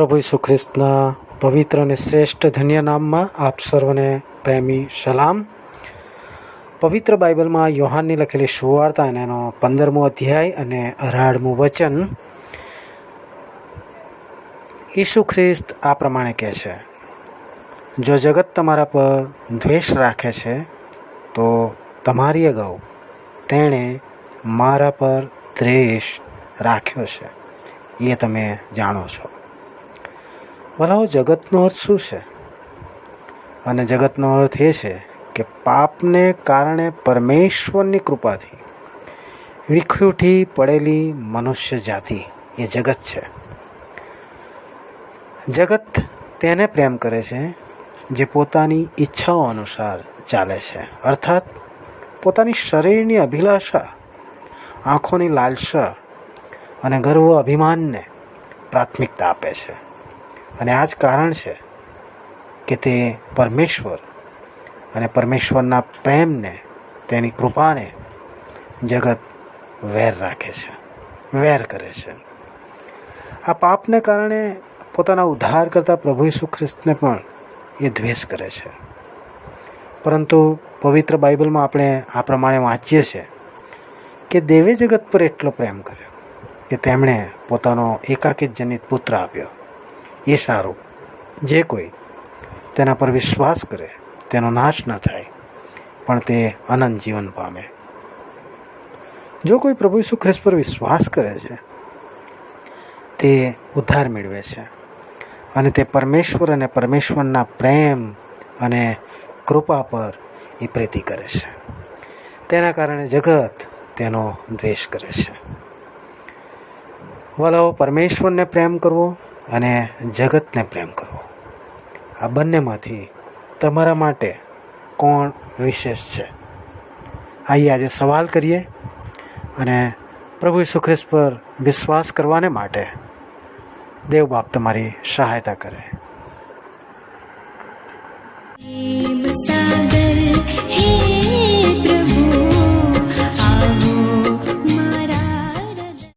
પ્રભુ ઈસુ ખ્રિસ્તના પવિત્ર અને શ્રેષ્ઠ ધન્ય નામમાં આપ સર્વને પ્રેમી સલામ. પવિત્ર બાઇબલમાં યોહાનની લખેલી સુવાર્તા અને એનો પંદરમો અધ્યાય અને અઢારમું વચન ઈસુ ખ્રિસ્ત આ પ્રમાણે કહે છે, જો જગત તમારા પર દ્વેષ રાખે છે, તો તમારી અગાઉ તેણે મારા પર દ્વેષ રાખ્યો છે. એ તમે જાણો છો. ભલાઓ જગતનો અર્થ શું છે? અને જગતનો અર્થ એ છે કે પાપને કારણે પરમેશ્વરની કૃપાથી વિખૂટી પડેલી મનુષ્ય જાતિ એ જગત છે. જગત તેને પ્રેમ કરે છે જે પોતાની ઈચ્છાઓ અનુસાર ચાલે છે. અર્થાત પોતાની શરીરની અભિલાષા, આંખોની લાલસા અને ગર્વ અભિમાનને પ્રાથમિકતા આપે છે. અને આ જ કારણ છે કે તે પરમેશ્વર અને પરમેશ્વરના પ્રેમને, તેની કૃપાને જગત વેર રાખે છે, વેર કરે છે. આ પાપને કારણે પોતાના ઉદ્ધાર કરતા પ્રભુ ઈસુ ખ્રિસ્તને પણ એ દ્વેષ કરે છે. પરંતુ પવિત્ર બાઇબલમાં આપણે આ પ્રમાણે વાંચીએ છીએ કે દેવે જગત પર એટલો પ્રેમ કર્યો કે તેમણે પોતાનો એકાકી જનિત પુત્ર આપ્યો. એ સારું જે કોઈ તેના પર વિશ્વાસ કરે, તેનો નાશ ન થાય, પણ તે અનંત જીવન પામે. જો કોઈ પ્રભુ ઈસુ ખ્રિસ્ત પર વિશ્વાસ કરે છે, તે ઉદ્ધાર મેળવે છે અને તે પરમેશ્વર અને પરમેશ્વરના પ્રેમ અને કૃપા પર એ પ્રીતિ કરે છે. તેના કારણે જગત તેનો દ્વેષ કરે છે. વલાઓ, પરમેશ્વરને પ્રેમ કરવો અને જગતને પ્રેમ કરવો. આ બંનેમાંથી તમારા માટે કોણ વિશેષ છે? આઈએ આજે સવાલ કરીએ અને પ્રભુ ઈસુ પર વિશ્વાસ કરવાને માટે દેવ બાપ તમારી સહાયતા કરે. સાગર